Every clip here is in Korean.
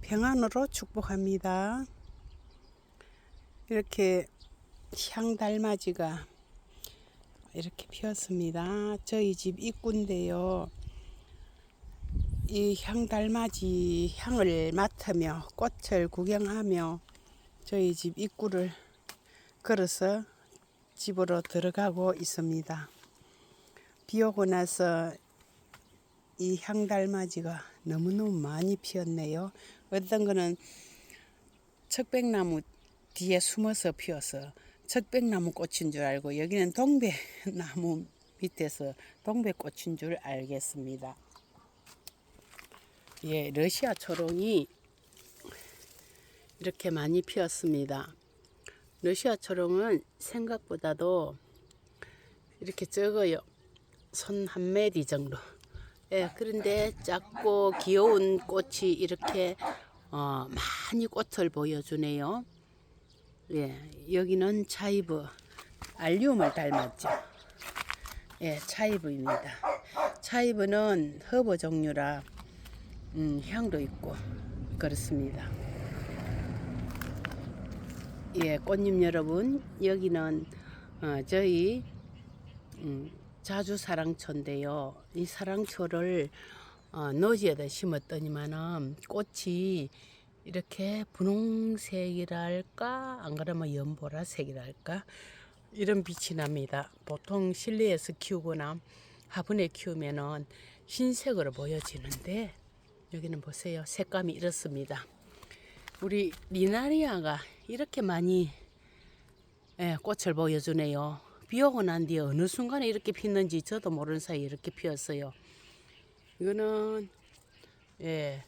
평안으로 축복합니다. 이렇게 향달맞이가 이렇게 피었습니다. 저희 집 입구인데요. 이 향달맞이 향을 맡으며 꽃을 구경하며 저희 집 입구를 걸어서 집으로 들어가고 있습니다. 비 오고 나서 이 향달맞이가 너무너무 많이 피었네요. 어떤 거는 척백나무 뒤에 숨어서 피어서 척백나무 꽃인 줄 알고 여기는 동백나무 밑에서 동백꽃인 줄 알겠습니다. 예, 러시아 초롱이 이렇게 많이 피었습니다. 러시아 초롱은 생각보다도 이렇게 적어요. 손 한 메디 정도. 예, 그런데 작고 귀여운 꽃이 이렇게 어, 많이 꽃을 보여주네요. 예, 여기는 차이브 알리움을 닮았죠. 예, 차이브입니다. 차이브는 허브 종류라 음, 향도 있고 그렇습니다. 예, 꽃님 여러분, 여기는 어, 저희 음, 자주 사랑초인데요. 이 사랑초를 어, 노지에다 심었더니만은 꽃이 이렇게 분홍색이랄까 안 그러면 연보라색이랄까 이런 빛이 납니다. 보통 실내에서 키우거나 화분에 키우면은 흰색으로 보여지는데 여기는 보세요. 색감이 이렇습니다. 우리 리나리아가 이렇게 많이 예, 꽃을 보여주네요. 비 오고 난 뒤에 어느 순간에 이렇게 피는지 저도 모르는 사이에 이렇게 피었어요. 이거는 예,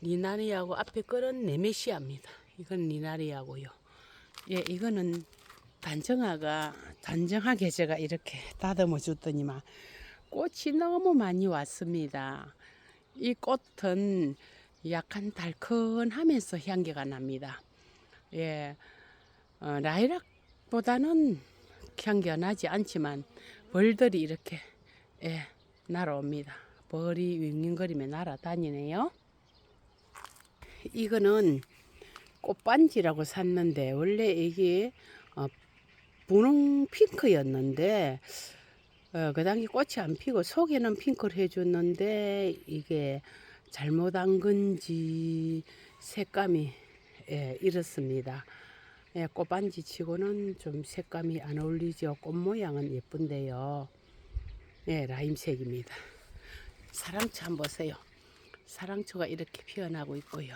리나리아고 앞에 거는 네메시아입니다. 이건 리나리아고요. 예, 이거는 단정화가 단정하게 제가 이렇게 다듬어 줬더니만 꽃이 너무 많이 왔습니다. 이 꽃은 약간 달큰하면서 향기가 납니다. 예, 어, 라이락보다는 나지 않지만 벌들이 이렇게 예, 날아옵니다. 벌이 윙윙거리며 날아다니네요. 이거는 꽃반지라고 샀는데 원래 이게 어, 분홍 핑크였는데 어, 그 당시 꽃이 안 피고 속에는 핑크를 해줬는데 이게 잘못한 건지 색감이 예, 이렇습니다. 예, 꽃반지 치고는 좀 색감이 안 어울리죠. 꽃 모양은 예쁜데요. 예, 라임색입니다. 사랑초 한번 보세요. 사랑초가 이렇게 피어나고 있고요.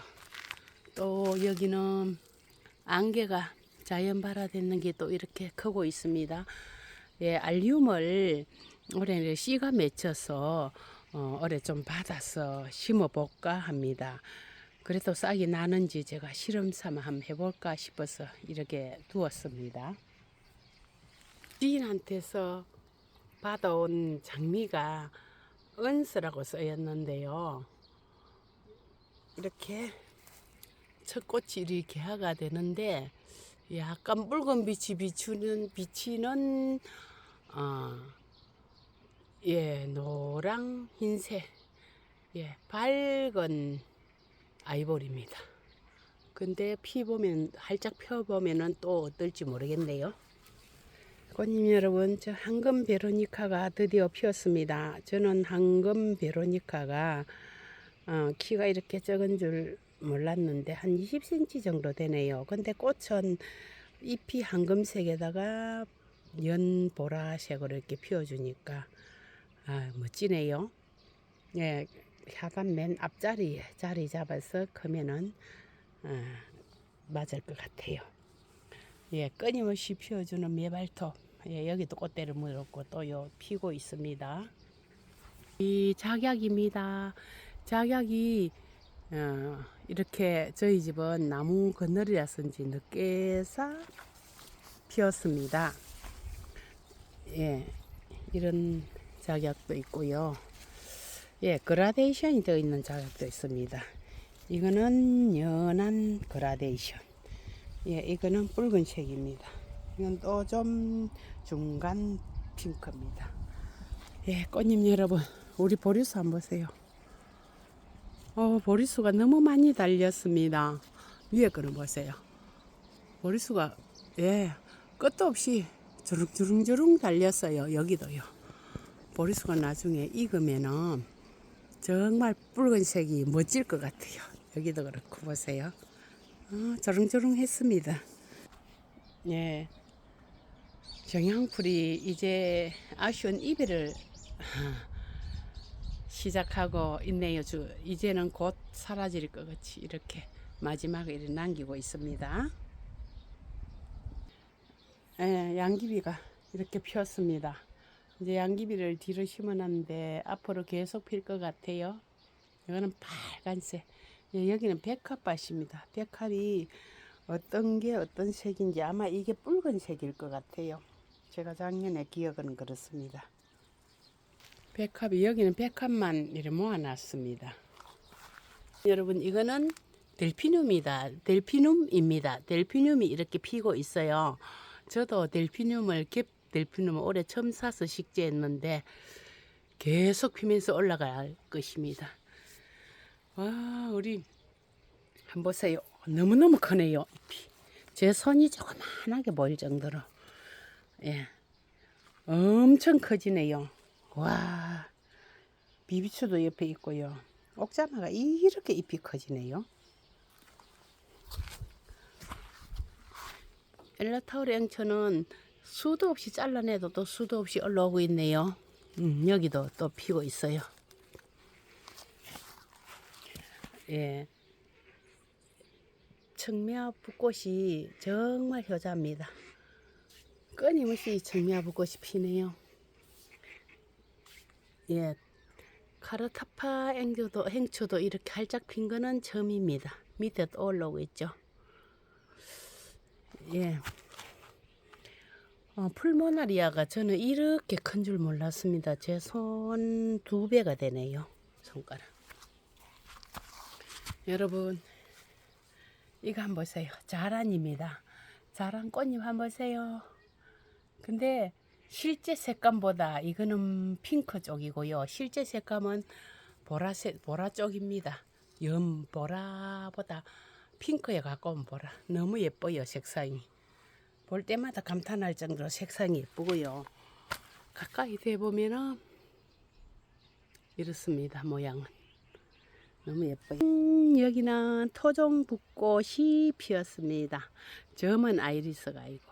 또 여기는 안개가 자연 발화되는 게 또 이렇게 크고 있습니다. 예, 알리움을 올해 씨가 맺혀서 어, 올해 좀 받아서 심어볼까 합니다. 그래도 싹이 나는지 제가 실험 삼아 한번 해볼까 싶어서 이렇게 두었습니다. 지인한테서 받아온 장미가 은스라고 쓰였는데요. 이렇게 첫 꽃이 이렇게 개화가 되는데 약간 붉은 빛이 비추는 비치는 어, 예 노랑 흰색 예 밝은 아이보리입니다. 근데 피 보면 활짝 펴 보면은 또 어떨지 모르겠네요. 꽃님 여러분, 저 황금 베로니카가 드디어 피었습니다. 저는 황금 베로니카가 어, 키가 이렇게 적은 줄 몰랐는데 한 20cm 정도 되네요. 근데 꽃은 잎이 황금색에다가 연 보라색으로 이렇게 피워주니까 아, 멋지네요. 예, 하단 맨 앞자리에 자리 잡아서 크면은 어, 맞을 것 같아요. 예, 끊임없이 피워주는 메발톱. 예, 여기도 꽃대를 물었고 또 요 피고 있습니다. 이 작약입니다. 작약이 어, 이렇게 저희 집은 나무 그늘이라서인지 늦게서 피었습니다. 예, 이런 작약도 있고요. 예, 그라데이션이 되어 있는 작약도 있습니다. 이거는 연한 그라데이션. 예, 이거는 붉은색입니다. 이건 또 좀 중간 핑크입니다. 예, 꽃님 여러분, 우리 보리수 한번 보세요. 어, 보리수가 너무 많이 달렸습니다. 위에 거는 보세요. 보리수가 예 끝도 없이 주릉주릉주릉 달렸어요. 여기도요. 보리수가 나중에 익으면은 정말 붉은색이 멋질 것 같아요. 여기도 그렇고 보세요. 어, 저릉저릉했습니다. 예. 정향풀이 이제 아쉬운 이별을 시작하고 있네요. 주 이제는 곧 사라질 것 같이 이렇게 마지막에 남기고 있습니다. 예, 양귀비가 이렇게 피었습니다. 이제 양귀비를 뒤로 심어놨는데 앞으로 계속 필 것 같아요. 이거는 빨간색. 예, 여기는 백합밭입니다. 백합이 어떤 게 어떤 색인지 아마 이게 붉은색일 것 같아요. 제가 작년에 기억은 그렇습니다. 백합이 여기는 백합만 이렇게 모아놨습니다. 여러분 이거는 델피늄이다. 델피늄입니다. 델피늄이 이렇게 피고 있어요. 저도 델피늄을 갭 델피늄을 올해 처음 사서 식재했는데 계속 피면서 올라갈 것입니다. 와 우리 한번 보세요. 너무너무 크네요. 제 손이 조그만하게 보일 정도로 예 엄청 커지네요. 와 비비추도 옆에 있고요. 옥자마가 이렇게 잎이 커지네요. 엘라타우르 앵처는 수도 없이 잘라내도 또 수도 없이 올라오고 있네요. 음, 여기도 또 피고 있어요. 예. 청미화 붓꽃이 정말 효자입니다. 끊임없이 청미화 붓꽃이 피네요. 예. 카르타파 행초도, 행초도 이렇게 활짝 핀 거는 처음입니다. 밑에 또 올라오고 있죠. 예. 어, 풀모나리아가 저는 이렇게 큰 줄 몰랐습니다. 제 손 두 배가 되네요. 손가락. 여러분, 이거 한번 보세요. 자란입니다. 자란 꽃잎 한번 보세요. 근데 실제 색감보다 이거는 핑크 쪽이고요. 실제 색감은 보라색, 보라 쪽입니다. 염 보라보다 핑크에 가까운 보라. 너무 예뻐요, 색상이. 볼 때마다 감탄할 정도로 색상이 예쁘고요. 가까이 대보면은 이렇습니다, 모양은. 너무 예뻐요. 음, 여기는 토종 붓꽃이 피었습니다. 점은 아이리스가 아니고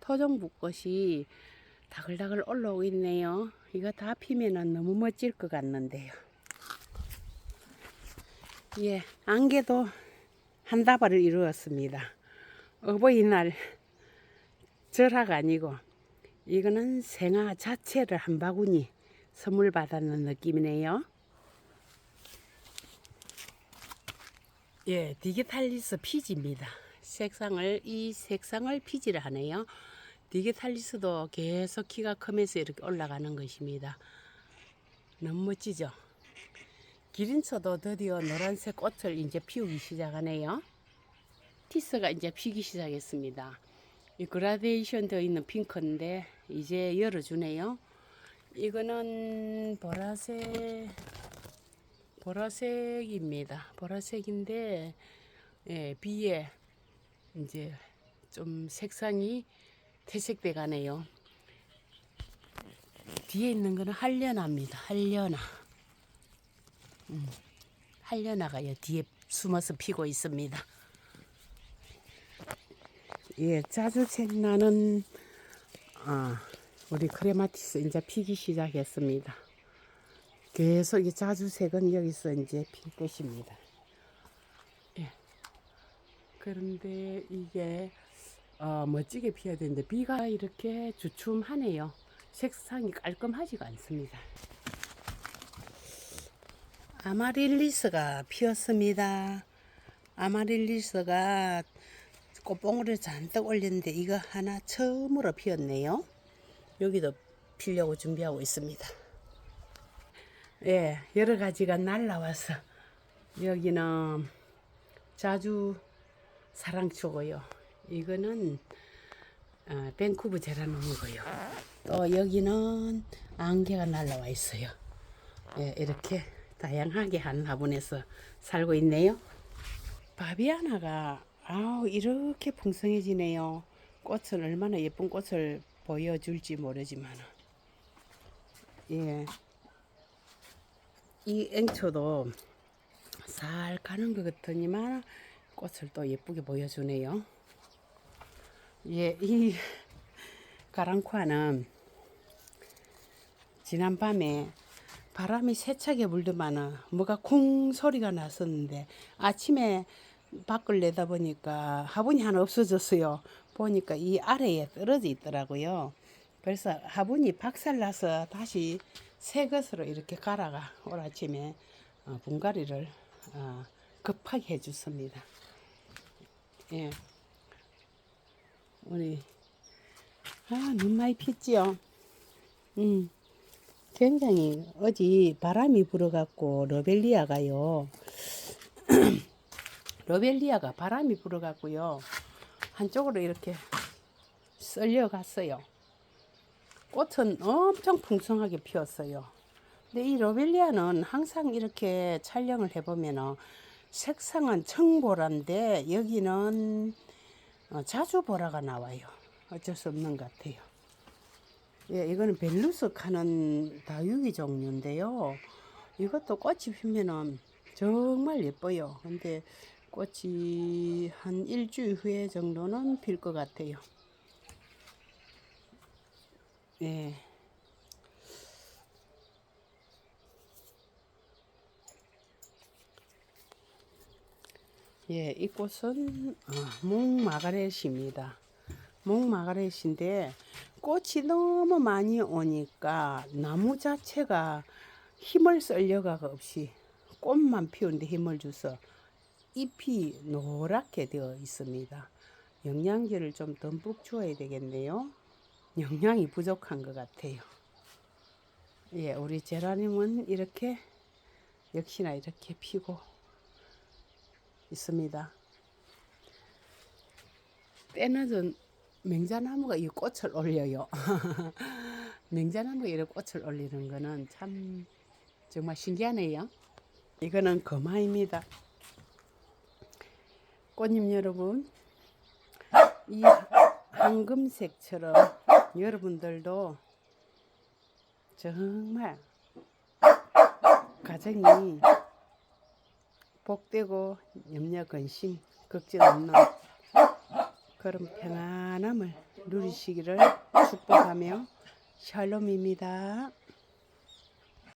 토종 붓꽃이 다글다글 올라오고 있네요. 이거 다 피면은 너무 멋질 것 같는데요. 예, 안개도 한 다발을 이루었습니다. 어버이날 절하가 아니고 이거는 생화 자체를 한 바구니 선물 받았는 느낌이네요. 예, 디기탈리스 피지입니다. 색상을 이 색상을 피지를 하네요. 디기탈리스도 계속 키가 크면서 이렇게 올라가는 것입니다. 너무 멋지죠? 기린초도 드디어 노란색 꽃을 이제 피우기 시작하네요. 티스가 이제 피기 시작했습니다. 이 그라데이션 되어 있는 핑크인데 이제 열어주네요. 이거는 보라색 보라색입니다. 보라색인데 예, 비에 이제 좀 색상이 퇴색돼 가네요. 뒤에 있는 거는 한련아입니다. 한련아. 음, 한련아가요 뒤에 숨어서 피고 있습니다. 예, 자주색 나는 아, 우리 크레마티스 이제 피기 시작했습니다. 계속 이 자주색은 여기서 이제 필 것입니다. 예. 그런데 이게 어, 멋지게 피어야 되는데 비가 이렇게 주춤하네요. 색상이 깔끔하지가 않습니다. 아마릴리스가 피었습니다. 아마릴리스가 꽃봉오리를 잔뜩 올렸는데 이거 하나 처음으로 피었네요. 여기도 피려고 준비하고 있습니다. 예, 여러 가지가 날라와서 여기는 자주 사랑초고요. 이거는 어, 밴쿠브 제라늄이고요. 또 여기는 안개가 날라와 있어요. 예, 이렇게 다양하게 한 화분에서 살고 있네요. 바비아나가 아우 이렇게 풍성해지네요. 꽃은 얼마나 예쁜 꽃을 보여줄지 모르지만 예. 이 앵초도 살 가는 것 같더니만 꽃을 또 예쁘게 보여주네요. 예, 이 가랑쿠아는 지난밤에 바람이 세차게 불더만은 뭐가 쿵 소리가 났었는데 아침에 밖을 내다보니까 화분이 하나 없어졌어요. 보니까 이 아래에 떨어져 있더라고요. 그래서 화분이 박살나서 다시 새 것으로 이렇게 갈아가 올 아침에 어, 분갈이를 어, 급하게 해줬습니다. 예. 우리 아, 눈 많이 폈지요. 음. 굉장히 어제 바람이 불어갖고 러벨리아가요. 러벨리아가 바람이 불어갖고요. 한쪽으로 이렇게 썰려갔어요. 꽃은 엄청 풍성하게 피었어요. 근데 이 로벨리아는 항상 이렇게 촬영을 해보면은 색상은 청보라인데 여기는 어, 자주 보라가 나와요. 어쩔 수 없는 것 같아요. 예, 이거는 벨루스 카는 다육이 종류인데요. 이것도 꽃이 피면은 정말 예뻐요. 근데 꽃이 한 일주일 후에 정도는 필 것 같아요. 예. 예, 이 꽃은 어, 몽마가렛입니다. 몽마가렛인데 꽃이 너무 많이 오니까 나무 자체가 힘을 쓸려가 없이 꽃만 피우는데 힘을 줘서 잎이 노랗게 되어 있습니다. 영양제를 좀 듬뿍 주어야 되겠네요. 영양이 부족한 것 같아요. 예, 우리 제라늄은 이렇게 역시나 이렇게 피고 있습니다. 때늦은 맹자나무가 이 꽃을 올려요. 맹자나무가 이렇게 꽃을 올리는 거는 참 정말 신기하네요. 이거는 거마입니다. 꽃님 여러분, 이 황금색처럼 여러분들도 정말 가정이 복되고 염려 근심 걱정 없는 그런 평안함을 누리시기를 축복하며 샬롬입니다.